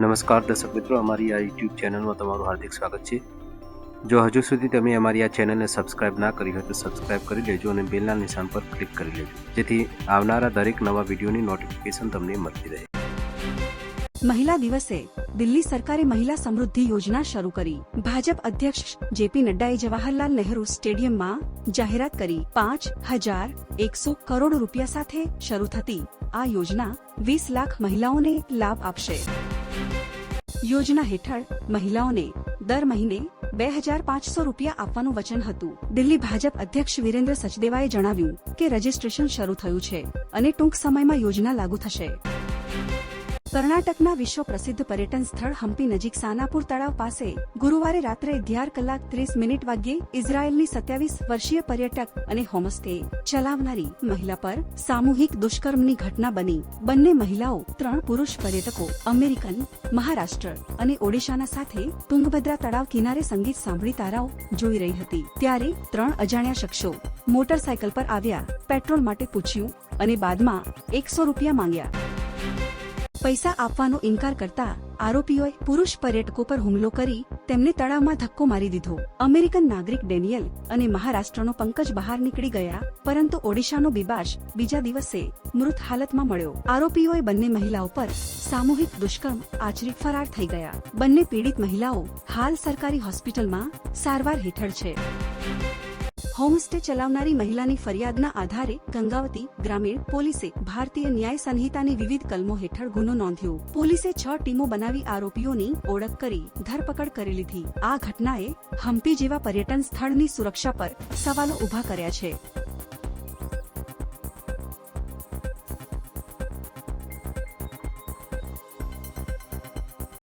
નમસ્કાર દર્શક મિત્રો, અમારી આ યુટ્યુબ ચેનલમાં તમારું હાર્દિક સ્વાગત છે. જો હજુ સુધી તમે અમારી આ ચેનલને સબસ્ક્રાઇબ ના કરી હોય તો સબસ્ક્રાઇબ કરી લેજો અને બેલના નિશાન પર ક્લિક કરી લેજો. જેથી આવનારા દરેક નવા વિડીયોની નોટિફિકેશન તમને મળતી રહે. મહિલા દિવસે દિલ્હી સરકારે મહિલા સમૃદ્ધિ યોજના શરૂ કરી. ભાજપ અધ્યક્ષ જેપી નડ્ડાએ જવાહરલાલ નહેરુ સ્ટેડિયમમાં જાહેરાત કરી. પાંચ હજાર એકસો કરોડ રૂપિયા સાથે શરૂ થતી આ યોજના વીસ લાખ મહિલાઓને લાભ આપશે. યોજના હેઠળ મહિલાઓને દર મહિને બે હજાર પાંચસો રૂપિયા આપવાનું વચન હતું. દિલ્હી ભાજપ અધ્યક્ષ વિરેન્દ્ર સચદેવાએ જણાવ્યું કે રજીસ્ટ્રેશન શરૂ થયું છે અને ટૂંક સમયમાં યોજના લાગુ થશે. કર્ણાટકના વિશ્વ પ્રસિદ્ધ પર્યટન સ્થળ હમ્પી નજીક સાનાપુર તળાવ પાસે ગુરુવારે રાત્રે અગિયાર કલાક ત્રીસ મિનિટ વાગ્યે ઇઝરાયેલની સત્યાવીસ વર્ષીય પર્યટક અને હોમસ્ટે ચલાવનારી મહિલા પર સામૂહિક દુષ્કર્મની ઘટના બની. બંને મહિલાઓ ત્રણ પુરુષ પર્યટકો, અમેરિકન, મહારાષ્ટ્ર અને ઓડિશાના સાથે તુંગભદ્રા તળાવ કિનારે સંગીત સાંભળી તારાઓ જોઈ રહી હતી. ત્યારે ત્રણ અજાણ્યા શખ્સો મોટરસાયકલ પર આવ્યા, પેટ્રોલ માટે પૂછ્યું અને બાદમાં એકસો રૂપિયા માંગ્યા. પૈસા આપવાનો ઇનકાર કરતા આરોપીઓએ પુરુષ પર્યટકો પર હુમલો કરી તેમને તળાવમાં ધક્કો મારી દીધો. અમેરિકન નાગરિક ડેનિયલ અને મહારાષ્ટ્રનો પંકજ બહાર નીકળી ગયા, પરંતુ ઓડિશાનો બિબાશ બીજા દિવસે મૃત હાલતમાં મળ્યો. આરોપીઓએ બંને મહિલાઓ પર સામૂહિક દુષ્કર્મ આચરી ફરાર થઈ ગયા. બંને પીડિત મહિલાઓ હાલ સરકારી હોસ્પિટલમાં સારવાર હેઠળ છે. હોમસ્ટે ચલાવનારી મહિલાની ફરિયાદના આધારે ગંગાવતી ગ્રામીણ પોલીસે ભારતીય ન્યાય સંહિતાની વિવિધ કલમો હેઠળ ગુનો નોંધ્યો. પોલીસે છ ટીમો બનાવી આરોપીઓની ઓળખ કરી, ધરપકડ કરી લીધી. આ ઘટનાએ હમ્પી જેવા પર્યટન સ્થળની સુરક્ષા પર સવાલો ઊભા કર્યા છે.